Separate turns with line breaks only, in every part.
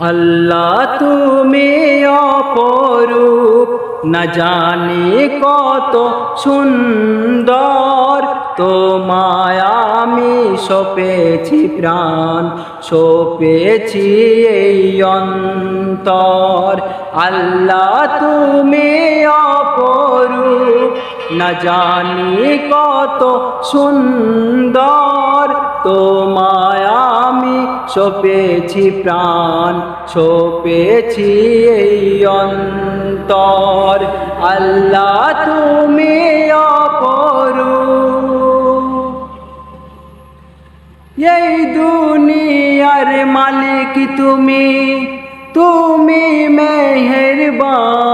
আল্লাহ তুমি অপরূপ। না জানি কত সুন্দর। তোমায় আমি সপেছি প্রাণ, সপেছি এই অন্তর। আল্লাহ তুমি অপরূপ। না জানি কত সুন্দর। তোমায় আমি সপেছি প্রাণ, সপেছি এই অন্তর। আল্লাহ তুমি অপরূপ। এই দুনিয়ার মালিক তুমি তুমি মেহেরবান।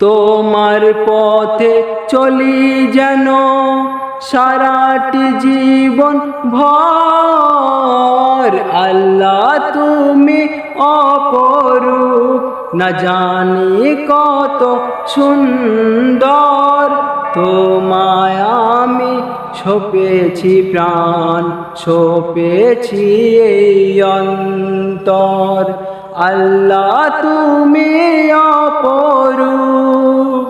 তোমার পথে চলি যেন সারাটি জীবন ভর। আল্লাহ তুমি অপরূপ, না জানি কত সুন্দর। তোমায় আমি সপেছি প্রাণ সপেছি এই অন্তর। আল্লাহ তুমি অপরূপ।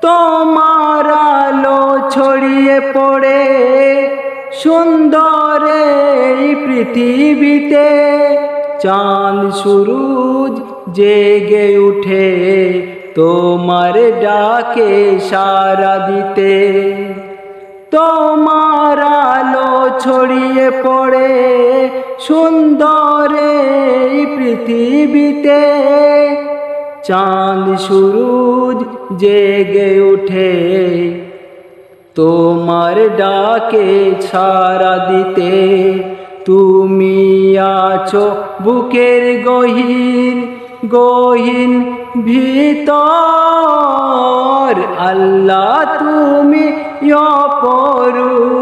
তোমার আলো ছড়িয়ে পড়ে সুন্দর এই পৃথিবীতে। চাঁদ, সুরুজ জেগে উঠে তোমার ডাকে সারা দিতে। তোমার আলো ছড়িয়ে পড়ে সুন্দর এই পৃথিবীতে। চাঁদ সুরুজ জেগে উঠে তোমার ডাকে ছাড়া দিতে তুমি আছো বুকের গহীন গহীন ভিতর। আল্লাহ তুমি অপরূপ।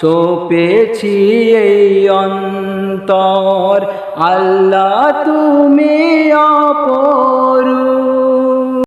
সপেছি এই অন্তর। আল্লাহ তুমি অপরূপ।